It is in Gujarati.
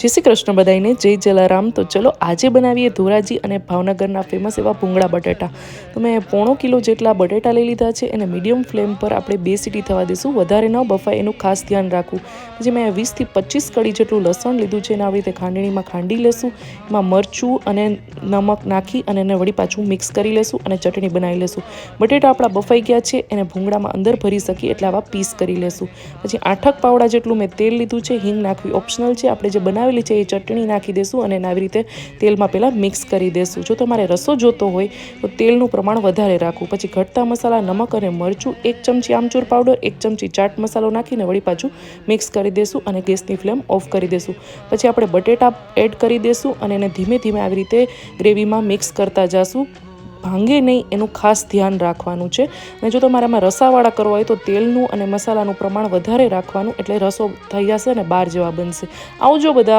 જય શ્રી કૃષ્ણ બધાઈને જય જલારામ. તો ચલો આજે બનાવીએ ધોરાજી અને ભાવનગરના ફેમસ એવા ભૂંગળા બટેટા. તો મેં પોણો કિલો જેટલા બટેટા લઈ લીધા છે અને મીડિયમ ફ્લેમ પર આપણે બે સીટી થવા દઈશું. વધારે ન બફાય, એનું ખાસ ધ્યાન રાખવું. પછી મેં વીસથી પચીસ કડી જેટલું લસણ લીધું છે એને આવી રીતે ખાંડણીમાં ખાંડી લેશું. એમાં મરચું અને નમક નાખી અને એને વળી પાછું મિક્સ કરી લેશું અને ચટણી બનાવી લેશું. બટેટા આપણા બફાઈ ગયા છે એને ભૂંગળામાં અંદર ભરી શકીએ એટલે આવા પીસ કરી લેશું. પછી આઠક પાવડા જેટલું મેં તેલ લીધું છે. હિંગ નાખવી ઓપ્શનલ છે. આપણે જે બનાવેલી છે એ ચટણી નાખી દેશું અને આવી રીતે તેલમાં પહેલાં મિક્સ કરી દેશું. જો તમારે રસો જોતો હોય, તો તેલનું પ્રમાણ વધારે રાખવું. પછી ઘટતા મસાલા, નમક અને મરચું, એક ચમચી આમચૂર પાવડર, એક ચમચી ચાટ મસાલો નાખીને વળી પાછું મિક્સ કરી દેશું અને ગેસની ફ્લેમ ઓફ કરી દેશું. પછી આપણે બટેટા એડ કરી દેશું અને એને ધીમે ધીમે આવી રીતે ગ્રેવીમાં મિક્સ કરતા જશું. ભાંગે નહીં, એનું ખાસ ધ્યાન રાખવાનું છે. અને જો તમારે આમાં રસાવાળા કરવા હોય, તો તેલનું અને મસાલાનું પ્રમાણ વધારે રાખવાનું, એટલે રસો થઈ જશે અને બાર જેવા બનશે. આવજો બધા!